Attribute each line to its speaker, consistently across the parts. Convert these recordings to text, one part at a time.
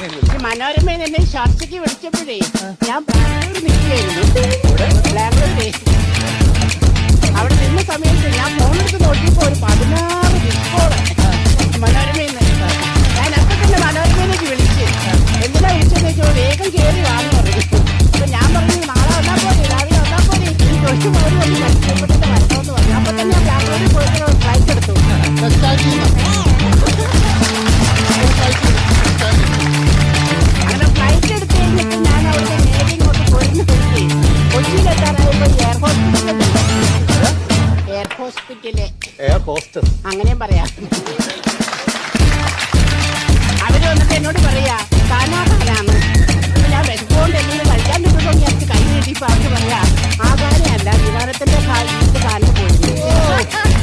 Speaker 1: ഈ മനോരമയിൽ എന്നെ ചർച്ചയ്ക്ക് വിളിച്ചപ്പോഴേ ഞാൻ ബാംഗ്ലൂർ നിൽക്കുകയായിരുന്നു ബാംഗ്ലൂരേ അവിടെ നിന്ന സമയത്ത് ഞാൻ ഫോണെടുത്ത് നോക്കിയപ്പോ ഒരു പതിനാറ് ഡിസ്കോൾ മനോരമയിൽ നിന്ന് ഞാൻ അപ്പൊ തന്നെ മനോരമയിലേക്ക് വിളിച്ചു എന്തിനാ വിളിച്ചെന്ന് വെച്ചാൽ വേഗം കയറി വാങ്ങി പറഞ്ഞു. അപ്പൊ ഞാൻ പറഞ്ഞു നാളെ വന്നാ പോലെ രാവിലെ വന്നാ പോലെ എനിക്ക് ഒറ്റ പോലും ഒന്ന് കഷ്ടപ്പെട്ടിട്ട് വരണമെന്ന് പറഞ്ഞു. അപ്പൊ തന്നെ ഞാൻ ബാംഗ്ലൂരിൽ പോയിട്ട് ഫ്ലൈറ്റ് എടുത്തു. ഹോസ്പിറ്റൽ എയർ
Speaker 2: ഹോസ്റ്റസ്
Speaker 1: അങ്ങനെയും പറയാം. അവർ വന്നിട്ട് എന്നോട് പറയാ കാനാഹാരാണ് ഞാൻ വെച്ചുകൊണ്ട് എന്തെങ്കിലും കഴിക്കാൻ കിട്ടുമ്പോൾ ഞാൻ കൈ നീട്ടിപ്പോ അവർ പറയാ ആകാരമല്ല വിമാനത്തിന്റെ കാലത്ത് കാലിന് പോയി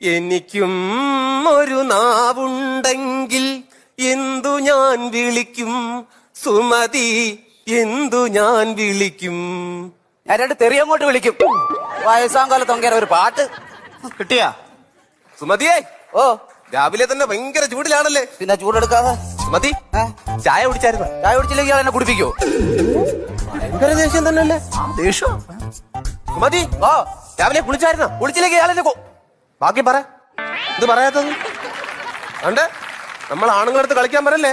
Speaker 3: എനിക്കും ഒരു നാവുണ്ടെങ്കിൽ എന്തു ഞാൻ വിളിക്കും? സുമതി എന്തു ഞാൻ വിളിക്കും?
Speaker 4: ഞാൻ രണ്ട് തെറിയങ്ങോട്ട് വിളിക്കും. വയസ്സാം കാലത്ത് അങ്ങനെ ഒരു പാട്ട്
Speaker 3: കിട്ടിയാ? സുമതിയേ
Speaker 4: ഓ.
Speaker 3: രാവിലെ തന്നെ ഭയങ്കര ചൂടിലാണല്ലേ?
Speaker 4: പിന്നെ ചൂടെടുക്കാതെ
Speaker 3: സുമതി? ചായ കുടിച്ചായിരുന്നു?
Speaker 4: ചായ കുടിച്ചില്ലെങ്കിൽ എന്നെ കുടിപ്പിക്കോ.
Speaker 3: ഭയങ്കര ദേഷ്യം തന്നെ അല്ലേ ദേഷ്യം? സുമതി
Speaker 4: ഓ
Speaker 3: രാവിലെ കുളിച്ചായിരുന്നോ?
Speaker 4: കുളിച്ചില്ലെങ്കിൽ ഇയാളെന്നെ
Speaker 3: ബാക്കി പറ. ഇത് പറയാത്തത്? കണ്ടേ? നമ്മൾ ആണുങ്ങളടുത്ത് കളിക്കാൻ പറയല്ലേ?